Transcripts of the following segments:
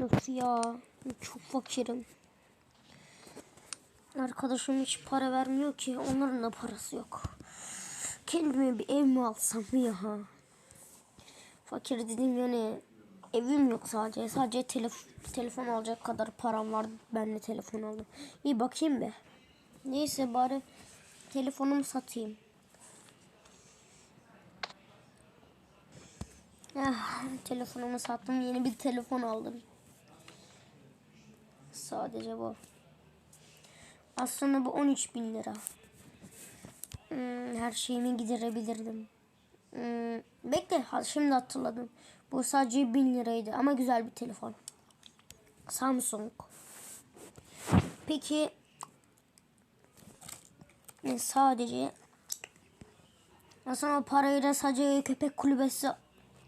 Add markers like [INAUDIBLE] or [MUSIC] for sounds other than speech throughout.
Öf ya. Çok fakirim. Arkadaşım hiç para vermiyor ki. Onların da parası yok. Kendime bir ev mi alsam ya? Fakir dedim yani evim yok sadece. Sadece telef telefon alacak kadar param var. Ben de telefon aldım. İyi bakayım be. Neyse bari telefonumu satayım. Ah, telefonumu sattım. Yeni bir telefon aldım. Sadece bu. Aslında bu 13 bin lira. Hmm, her şeyimi giderebilirdim. Hmm, bekle şimdi hatırladım. Bu sadece 1000 liraydı ama güzel bir telefon. Samsung. Peki e, sadece aslında o parayla sadece köpek kulübesi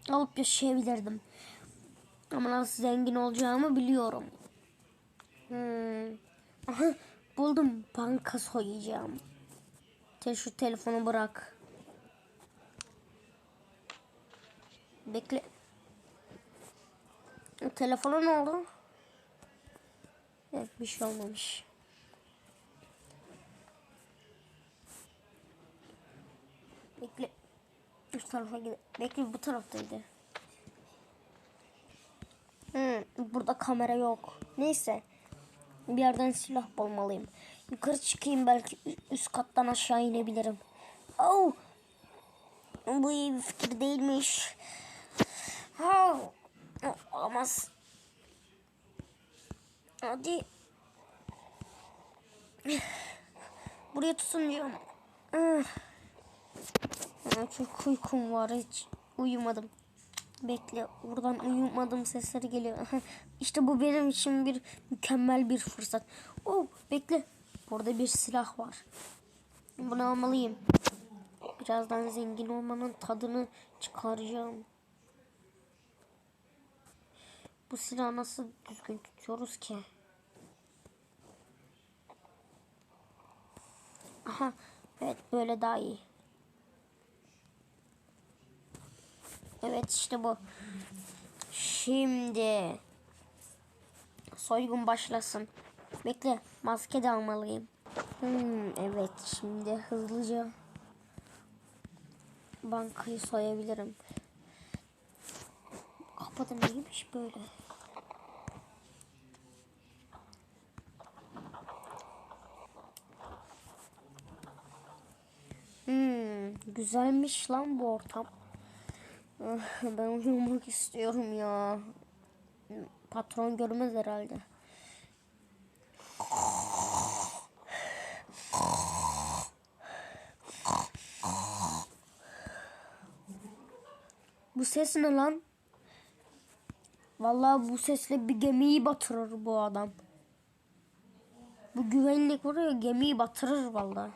alıp yaşayabilirdim. Ama nasıl zengin olacağımı biliyorum. Hmm. Aha buldum banka soyacağım. Te şu telefonu bırak. Bekle. Telefona ne oldu? Evet bir şey olmamış. Bekle. Şu tarafa gidelim. Bekle bu taraftaydı. Hmm, burada kamera yok. Neyse. Bir yerden silah bulmalıyım. Yukarı çıkayım belki üst kattan aşağı inebilirim. Oh! Bu iyi bir fikir değilmiş. Oh! Olamaz. Hadi. Buraya tutunacağım. Ah, Çok uykum var hiç uyumadım. Bekle buradan uyumadım sesleri geliyor. [LAUGHS] işte bu benim için bir mükemmel bir fırsat. Oh bekle. Burada bir silah var. Bunu almalıyım. Birazdan zengin olmanın tadını çıkaracağım. Bu silahı nasıl düzgün tutuyoruz ki? Aha evet böyle daha iyi. Evet işte bu. Şimdi soygun başlasın. Bekle maske de almalıyım. Hmm, evet şimdi hızlıca bankayı soyabilirim. Kapıda neymiş böyle? Hmm, güzelmiş lan bu ortam. Ah, Ben uyumak istiyorum ya. Patron görmez herhalde. Bu ses ne lan? Vallahi bu sesle bir gemiyi batırır bu adam. Bu güvenlik var ya gemiyi batırır vallahi.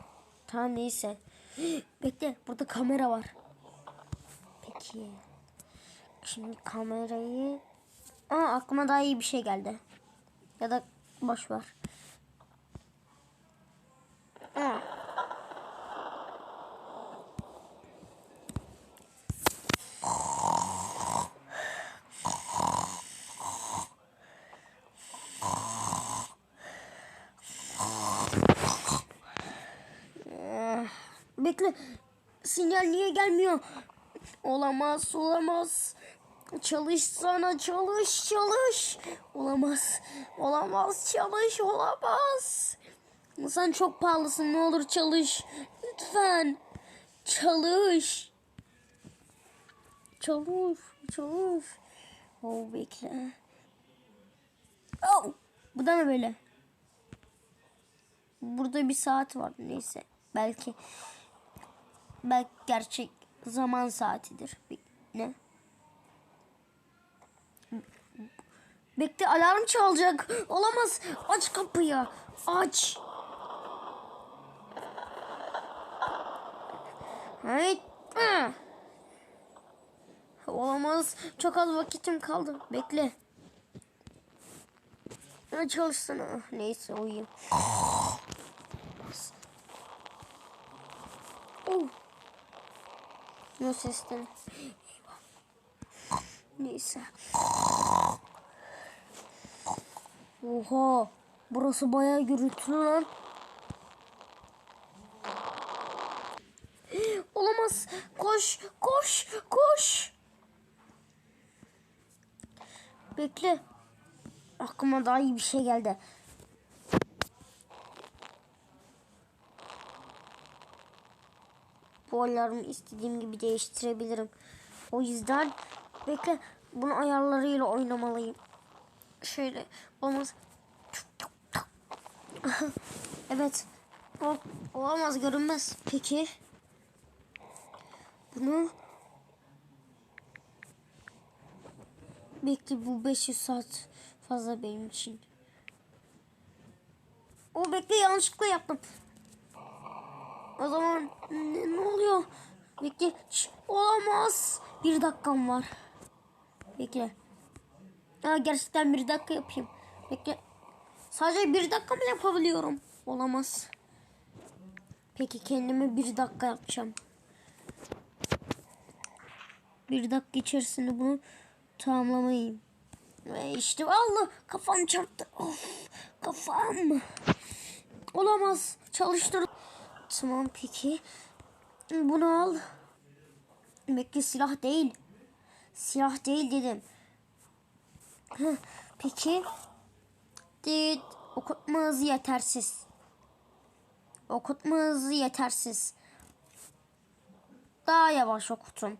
Tamam neyse. [GASPS] Bekle burada kamera var. Peki. Şimdi kamerayı... Aa aklıma daha iyi bir şey geldi. Ya da boş ver. Aa. Bekle. Sinyal niye gelmiyor? Olamaz, olamaz. Çalışsana, çalış, çalış. Olamaz, olamaz, çalış, olamaz. Sen çok pahalısın, ne olur çalış. Lütfen, çalış. Çalış, çalış. Oh, bekle. Oh, bu da mı böyle? Burada bir saat var, neyse. Belki, belki gerçek zaman saatidir. Ne? Bekle alarm çalacak. Olamaz. Aç kapıyı. Aç. Hayır. Ah. Olamaz. Çok az vakitim kaldı. Bekle. Ha, Çalışsana. Neyse uyuyayım. Oh. Ne sesten? Neyse. Oha. Burası bayağı gürültülü lan. Olamaz. Koş, koş, koş. Bekle. Aklıma daha iyi bir şey geldi. Bu alarmı istediğim gibi değiştirebilirim. O yüzden bekle. Bunu ayarlarıyla oynamalıyım. Şöyle olmaz. [LAUGHS] evet. O, olamaz görünmez. Peki. Bunu Bekle bu 500 saat fazla benim için. O bekle yanlışlıkla yaptım. O zaman ne, ne oluyor? Bekle. Şş, olamaz. Bir dakikam var. Bekle. Ha, gerçekten bir dakika yapayım. Bekle. Sadece bir dakika mı yapabiliyorum? Olamaz. Peki kendime bir dakika yapacağım. Bir dakika içerisinde bunu tamamlamayayım. Ve işte Allah kafam çarptı. Of kafam. Olamaz. Çalıştır. Tamam peki. Bunu al. Bekle silah değil. Silah değil dedim. Peki. Dit. Okutma hızı yetersiz. Okutma hızı yetersiz. Daha yavaş okutun.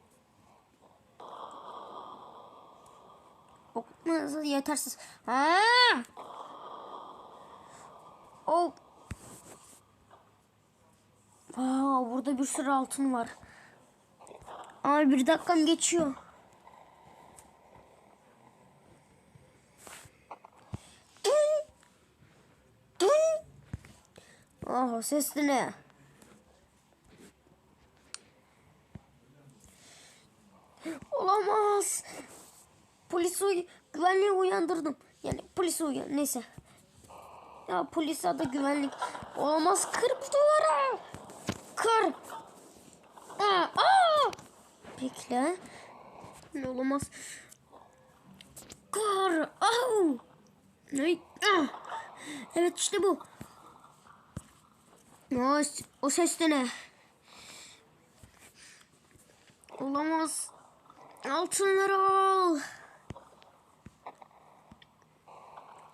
Okutma hızı yetersiz. Ha! O. Aa, burada bir sürü altın var. Ay bir dakikam geçiyor. Ah o ses ne? Olamaz. Polis uy güvenliği uyandırdım. Yani polis uyan neyse. Ya polis adı güvenlik. Olamaz kır bu duvara. Kır. Aa, aa. Bekle. Ne olamaz. Kır. Au. Ay, ah. Evet işte bu. O, o ses de ne? Olamaz. Altınları al.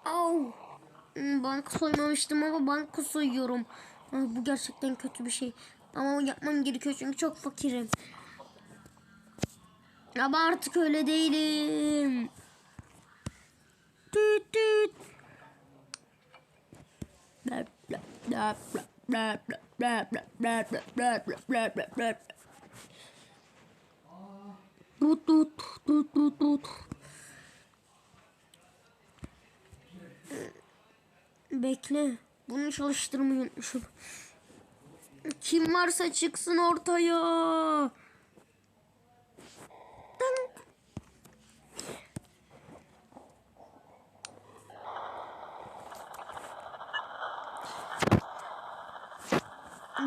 Au. Hmm, Banka soymamıştım ama banka soyuyorum. Ama bu gerçekten kötü bir şey. Ama yapmam gerekiyor çünkü çok fakirim. Ama artık öyle değilim. Tüt tüt. Tut tut tut tut tut. Bekle. Bunu çalıştırmayı unutmuşum. Kim varsa çıksın ortaya.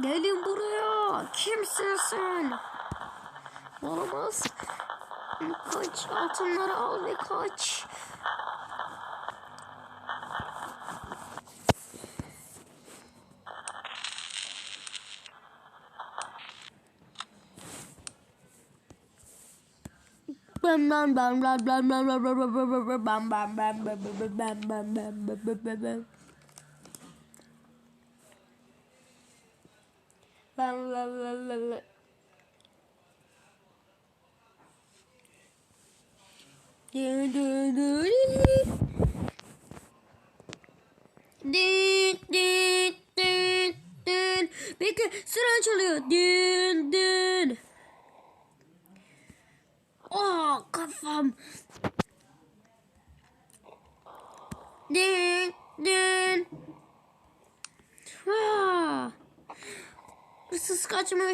Gelin buraya. Kimsin sen? Olamaz. Kaç altınları al ve kaç. Do do do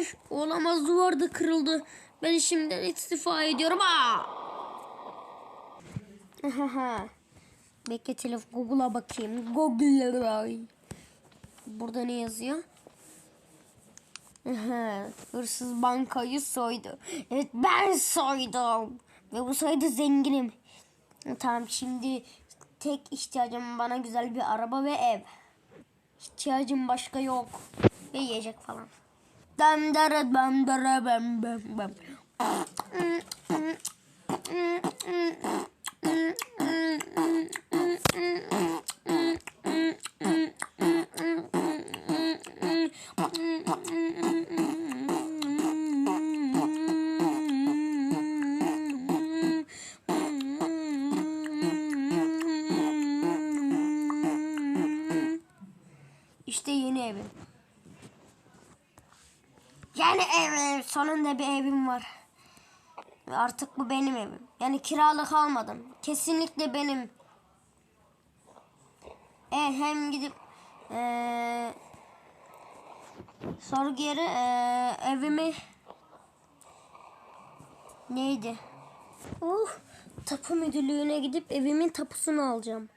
kaçmış. Olamaz duvar da kırıldı. Ben şimdiden istifa ediyorum. Aa! Bekle telefon Google'a bakayım. Google'a. Burada ne yazıyor? Hırsız bankayı soydu. Evet ben soydum. Ve bu sayede zenginim. Tamam şimdi tek ihtiyacım bana güzel bir araba ve ev. İhtiyacım başka yok. Ve yiyecek falan. Dam dara bam dara bam bam bam. İşte yeni evim. Yeni evim. Sonunda bir evim var. Artık bu benim evim. Yani kiralık almadım. Kesinlikle benim. E, hem gidip eee sorgu yeri eee, evimi neydi? Uh, tapu müdürlüğüne gidip evimin tapusunu alacağım.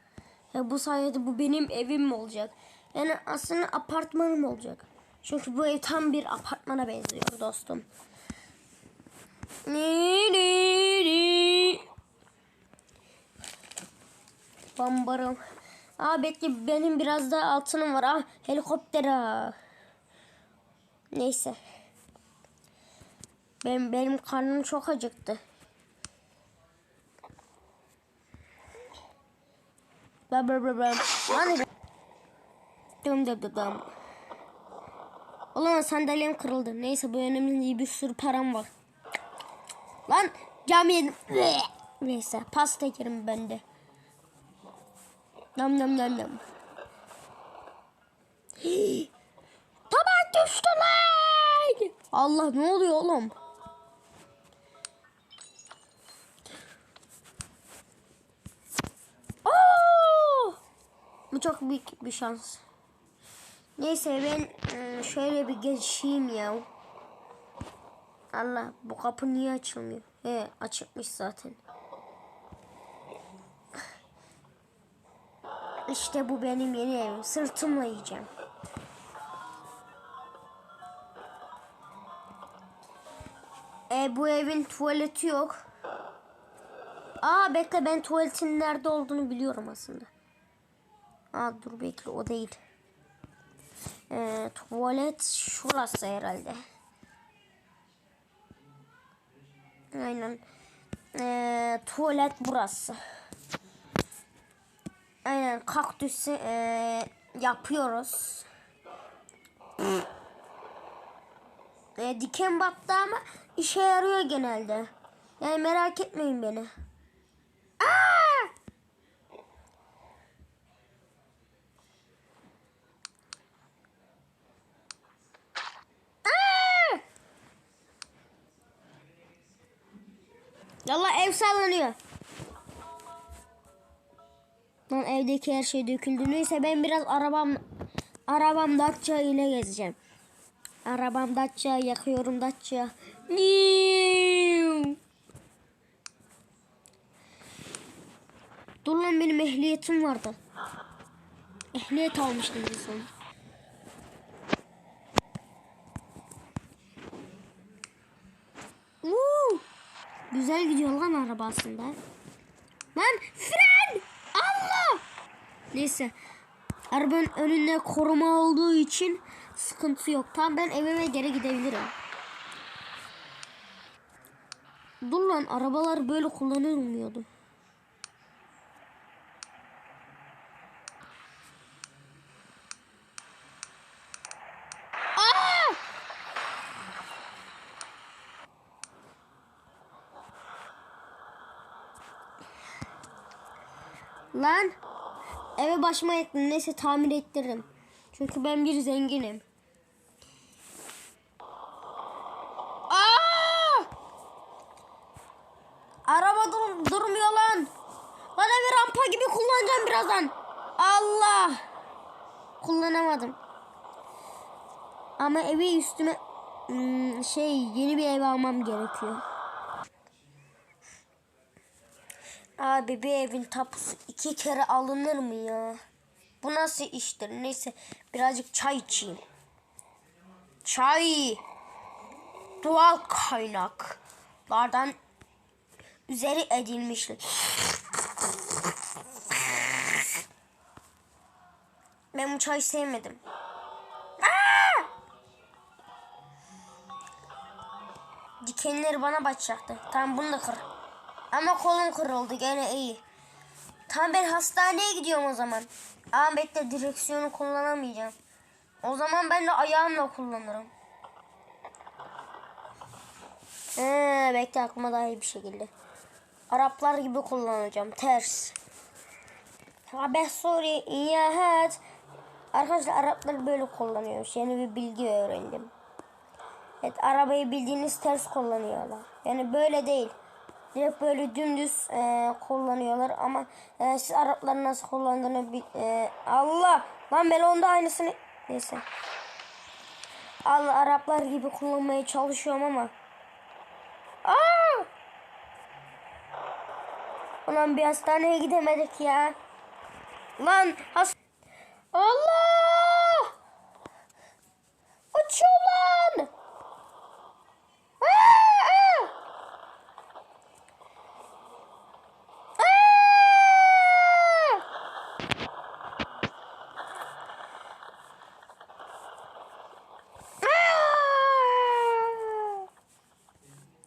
Ya bu sayede bu benim evim olacak? Yani aslında apartmanım olacak. Çünkü bu ev tam bir apartmana benziyor dostum. Bambarım. Aa bekle benim biraz da altınım var. Ah helikopter ah. Neyse. Benim, benim karnım çok acıktı. Bam bam bam dım dım dım. Ulan sandalyem kırıldı. Neyse bu önemli değil. Bir sürü param var. Lan cam yedim. Neyse pasta yerim ben de. Nam nam nam nam. Tabak düştü lan. Allah ne oluyor oğlum? Oo! Bu çok büyük bir şans. Neyse ben e, şöyle bir geçeyim ya. Allah bu kapı niye açılmıyor? He açıkmış zaten. İşte bu benim yeni evim. Sırtımla yiyeceğim. E, bu evin tuvaleti yok. Aa bekle ben tuvaletin nerede olduğunu biliyorum aslında. Aa dur bekle o değil. Ee, tuvalet şurası herhalde. Aynen. Ee, tuvalet burası. Aynen kaktüsü ee, yapıyoruz. Ee, diken battı ama işe yarıyor genelde. Yani merak etmeyin beni. Aa! Yallah ev sallanıyor. Lan evdeki her şey döküldü. Neyse ben biraz arabam arabam Dacia ile gezeceğim. Arabam Dacia yakıyorum Dacia. Dur lan benim ehliyetim vardı. Ehliyet almıştım en son. Güzel gidiyor lan araba aslında. Lan fren! Allah! Neyse. Arabanın önünde koruma olduğu için sıkıntı yok. Tamam ben evime geri gidebilirim. Dur lan arabalar böyle kullanılmıyordu. Aa! Lan eve başıma yaktın. Neyse tamir ettiririm. Çünkü ben bir zenginim. Aa! Araba dur durmuyor lan. Bana bir rampa gibi kullanacağım birazdan. Allah. Kullanamadım. Ama evi üstüme hmm, şey yeni bir ev almam gerekiyor. Abi bir evin tapusu iki kere alınır mı ya? Bu nasıl iştir? Neyse birazcık çay içeyim. Çay. Doğal kaynaklardan üzeri edilmiştir. Ben bu çayı sevmedim. Dikenleri bana batacaktı. Tamam bunu da kır. Ama kolum kırıldı gene iyi. Tamam ben hastaneye gidiyorum o zaman. Ama bekle direksiyonu kullanamayacağım. O zaman ben de ayağımla kullanırım. Ee, bekle aklıma daha iyi bir şekilde. Araplar gibi kullanacağım. Ters. Haber sorry. İyahat. Arkadaşlar Araplar böyle kullanıyor. Yeni bir bilgi öğrendim. Evet arabayı bildiğiniz ters kullanıyorlar. Yani böyle değil. Direkt böyle dümdüz e, kullanıyorlar ama e, siz Arapların nasıl kullandığını bil- e, Allah lan ben onda aynısını neyse. Allah Araplar gibi kullanmaya çalışıyorum ama Aa! Ulan bir hastaneye gidemedik ya. Lan has Allah! Uçuyor lan! Aa! Aa! Aa! Aa!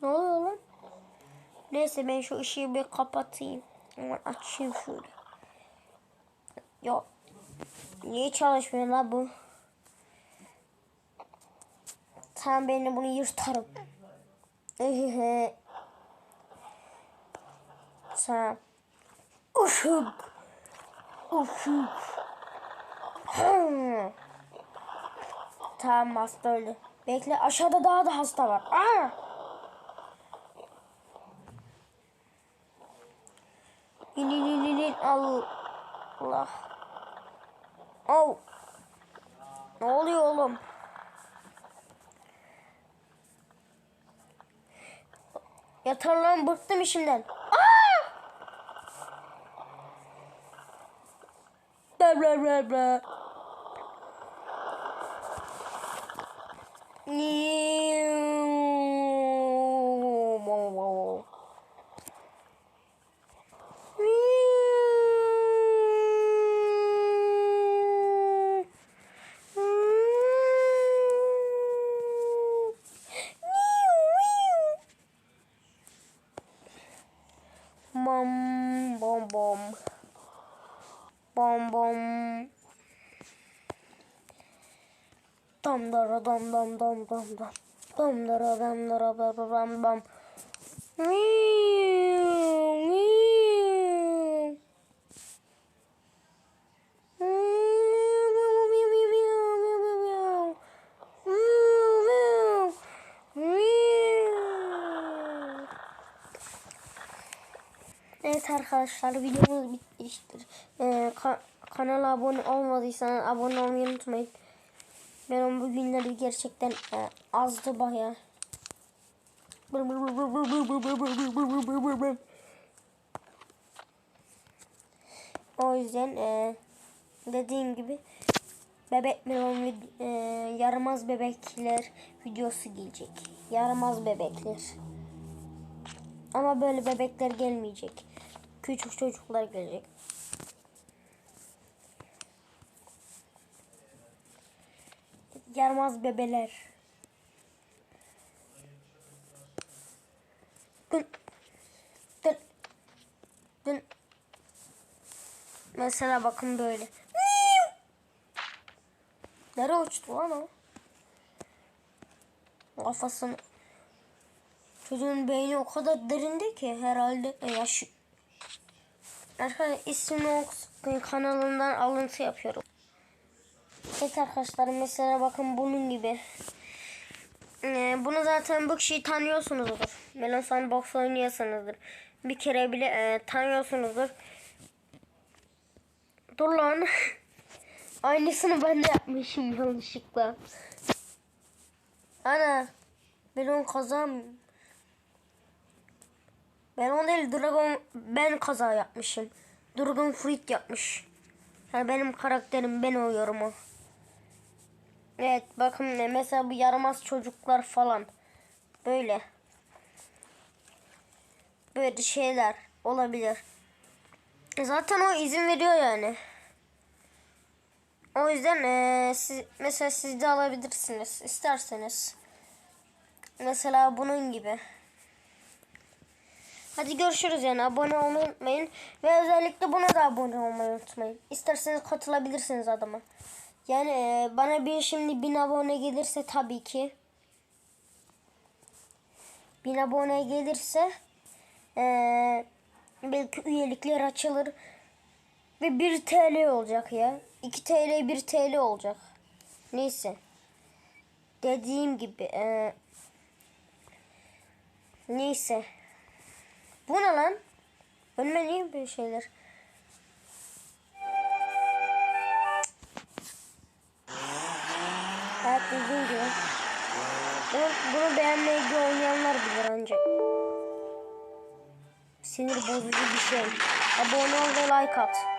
Ne oluyor lan? Neyse ben şu ışığı bir kapatayım. Ama açayım şöyle. Ya niye çalışmıyor lan bu? Tamam ben de bunu yırtarım. [LAUGHS] Işık. Işık. Hmm. Tamam hasta öldü. Bekle aşağıda daha da hasta var. Aa! İn. Allah. Oh. Ne oluyor oğlum? Yeter lan bıktım işimden. Aa! Bla bla bla bla. Bom bom bom. Bom. Dam dara dam dam dam dam dam. Dam dara dam dara dam dam dam. Miu, arkadaşlar videomuz bitmiştir. Ee, ka- kanala abone olmadıysanız abone olmayı unutmayın. Benim bu günleri gerçekten e, azdı baya. O yüzden e, dediğim gibi bebek melon e, yaramaz bebekler videosu gelecek. Yaramaz bebekler. Ama böyle bebekler gelmeyecek. Küçük çocuklar gelecek. Yaramaz bebeler. Dın. Dın. Dın. Mesela bakın böyle. Nereye uçtu lan o? Kafasını Çocuğun beyni o kadar derinde ki herhalde e, yaş. Arkadaşlar ismi kanalından alıntı yapıyorum. Evet arkadaşlar mesela bakın bunun gibi. Ee, bunu zaten bu kişiyi tanıyorsunuzdur. Melon Sandbox oynuyorsanızdır. Bir kere bile e, tanıyorsunuzdur. Dur lan. [LAUGHS] Aynısını ben de yapmışım yanlışlıkla. Ana. Melon kazam. Ben onu değil Dragon ben kaza yapmışım. Dragon Fruit yapmış. Yani benim karakterim ben oluyorum o. Evet bakın ne mesela bu yaramaz çocuklar falan. Böyle. Böyle şeyler olabilir. E zaten o izin veriyor yani. O yüzden eee, siz, mesela siz de alabilirsiniz isterseniz. Mesela bunun gibi. Hadi görüşürüz yani abone olmayı unutmayın. Ve özellikle buna da abone olmayı unutmayın. İsterseniz katılabilirsiniz adama. Yani eee, bana bir şimdi bin abone gelirse tabii ki. Bin abone gelirse eee, belki üyelikler açılır. Ve 1 TL olacak ya. 2 TL 1 TL olacak. Neyse. Dediğim gibi. eee, neyse. Bu ne lan? Önüme niye şeyler? Dediğim gibi. Bunu, bunu beğenmeyi oynayanlar bilir ancak. Sinir bozucu bir şey. Abone ol ve like at.